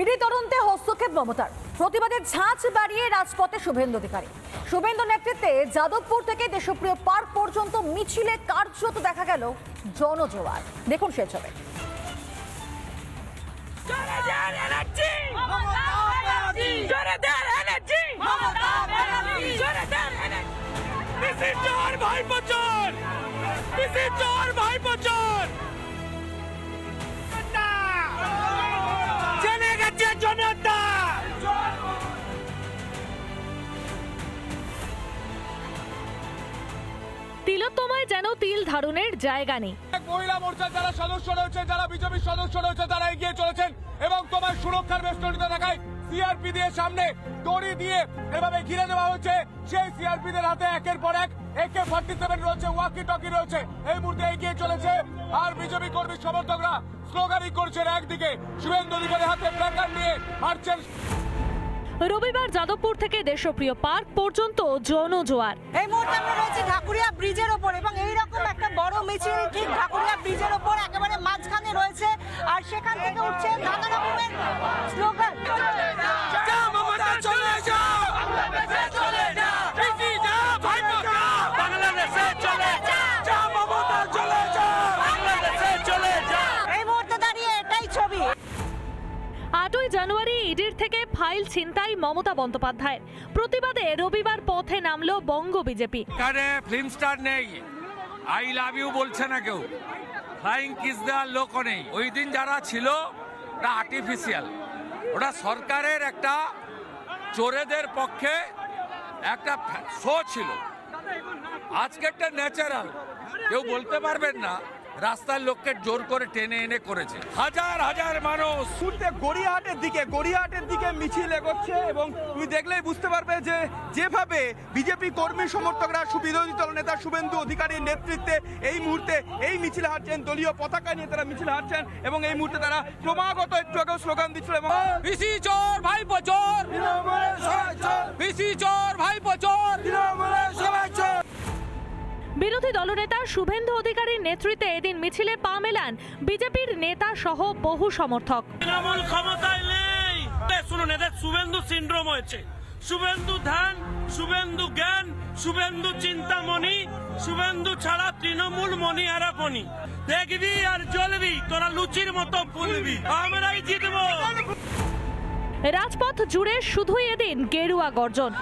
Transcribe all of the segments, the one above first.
ED তদন্তে হস্তক্ষেপ মমতার। প্রতিবাদে ঝাঁচ বাড়িয়ে রাজপথে শুভেন্দু অধিকারী। শুভেন্দু নেতৃত্বে যাদবপুর থেকে দেশপ্রিয় পার্ক পর্যন্ত মিছিলে কার্যত দেখা গেল জনজোয়ার। দেখুন সে ছবি। ধারণের জায়গা নেই। মহিলা মোর্চার যারা সদস্য রয়েছে, যারা বিজেপির সদস্য রয়েছে, তারা এগিয়ে চলেছেন এবং তোমার সুরক্ষার বেষ্টনীতে দেখায় সিআরপি দিয়ে সামনে দড়ি দিয়ে এভাবে ঘিরে দেওয়া হচ্ছে সেই সিআরপি দের হাতে একের পর এক একে ফর্টি সেভেন রয়েছে ওয়াকি টকি রয়েছে। এই মুহূর্তে এগিয়ে চলেছে আর বিজেপি কর্মী সমর্থকরা স্লোগানই করছেন একদিকে। শুভেন্দু অধিকারী হাতে প্ল্যাকার্ড নিয়ে হাঁটছেন রবিবার যাদবপুর থেকে দেশপ্রিয় পার্ক পর্যন্ত জনজোয়ার। এই মুহূর্তে আমরা রয়েছি ঢাকুরিয়া ব্রিজের ওপর এবং এইরকম একটা বড় মিছিল ঠিক ঢাকুরিয়া ব্রিজের ওপর একেবারে মাঝখানে রয়েছে আর সেখান থেকে উঠছে নানা রকমের স্লোগান। যা মমতা চলে যাও। বাংলাদেশে চলে যা পিসি যা ভাই যা বাংলাদেশে চলে যা যা মমতা চলে যা বাংলাদেশে চলে যা এই মুহূর্তে দাঁড়িয়ে এটাই ছবি। আটই জানুয়ারি ইডির থেকে ফাইল ছিনতাই মমতা বন্দ্যোপাধ্যায়ের। প্রতিবাদে রবিবার পথে নামলো বঙ্গ বিজেপি। এখানে ফিল্ম স্টার নেই। আই লাভ ইউ বলছে না কেউ। ফ্লাইং কিস দেওয়ার লোকও নেই। ওই দিন যারা ছিল ওটা আর্টিফিশিয়াল ওটা সরকারের একটা চোরেদের পক্ষে একটা শো ছিল। আজকে একটা ন্যাচারাল কেউ বলতে পারবেন না। রাস্তার লোককে জোর করে টেনে এনে করেছে। হাজার হাজার মানুষ। মুহূর্তে গড়িয়াহাটের দিকে গড়িয়াহাটের দিকে মিছিল এগোচ্ছে এবং তুমি দেখলেই বুঝতে পারবে যে যেভাবে বিজেপি কর্মী সমর্থকরা বিরোধী দল নেতা শুভেন্দু অধিকারীর নেতৃত্বে এই মুহূর্তে এই মিছিল হাঁটছেন দলীয় পতাকা নিয়ে তারা মিছিল হাঁটছেন এবং এই মুহূর্তে তারা ক্রমাগত একটু আগেও স্লোগান দিচ্ছিল এবং চোর ভাই বিরোধী দলনেতা শুভেন্দু অধিকারীর নেতৃত্বে এদিন মিছিলে পা মেলান বিজেপির নেতা সহ বহু সমর্থক। তৃণমূল ক্ষমতায় নেই। শুনুন এদের শুভেন্দু সিন্ড্রোম হয়েছে। শুভেন্দু ধ্যান শুভেন্দু জ্ঞান শুভেন্দু চিন্তামণি শুভেন্দু ছাড়া তৃণমূল মণি আরাপনি দেখবি আর জ্বলবি তোরা লুচির মতো ফুলবি। আমরাই জিতবো। রাজপথ জুড়ে শুধুই এদিন গেরুয়া গর্জন।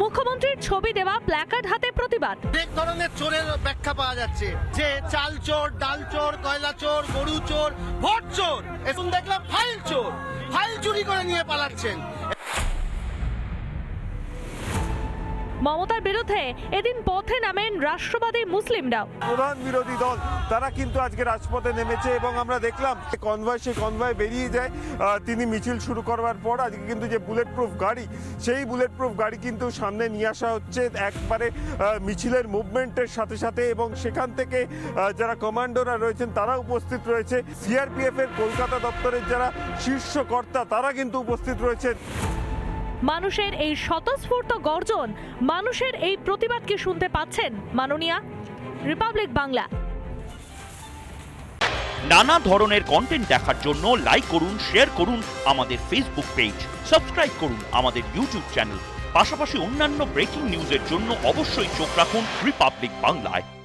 মুখ্যমন্ত্রীর ছবি দেওয়া প্ল্যাকার্ড হাতে প্রতিবাদ। এক ধরনের চোরের ব্যাখ্যা পাওয়া যাচ্ছে যে চাল চোর, ডাল চোর, কয়লা চোর, গরু চোর, ভোট চোর এখন দেখলাম ফাইল চোর, ফাইল চুরি করে নিয়ে পালাচ্ছেন। মমতার বিরুদ্ধে এদিন পথে নামেন রাষ্ট্রবাদী মুসলিমরাও প্রধান বিরোধী দল, তারা কিন্তু আজকে রাজপথে নেমেছে এবং আমরা দেখলাম কনভয় সেই কনভয় বেরিয়ে যায়। তিনি মিছিল শুরু করবার পর আজকে কিন্তু যে বুলেট প্রুফ গাড়ি, সেই বুলেট প্রুফ গাড়ি কিন্তু সামনে নিয়ে আসা হচ্ছে একবারে মিছিলের মুভমেন্টের সাথে সাথে এবং সেখান থেকে যারা কমান্ডোরা রয়েছেন, তারা উপস্থিত রয়েছে। সিআরপিএফ এর কলকাতা দপ্তরের যারা শীর্ষ কর্তা, তারা কিন্তু উপস্থিত রয়েছেন। মানুষের এই স্বতঃস্ফূর্ত গর্জন, মানুষের এই প্রতিবাদ কি শুনতে পাচ্ছেন? মাননীয়া, রিপাবলিক বাংলা। নানা ধরনের কন্টেন্ট দেখার জন্য লাইক করুন শেয়ার করুন আমাদের ফেসবুক পেজ সাবস্ক্রাইব করুন আমাদের ইউটিউব চ্যানেল পাশাপাশি অন্যান্য ব্রেকিং নিউজের জন্য অবশ্যই চোখ রাখুন রিপাবলিক বাংলায়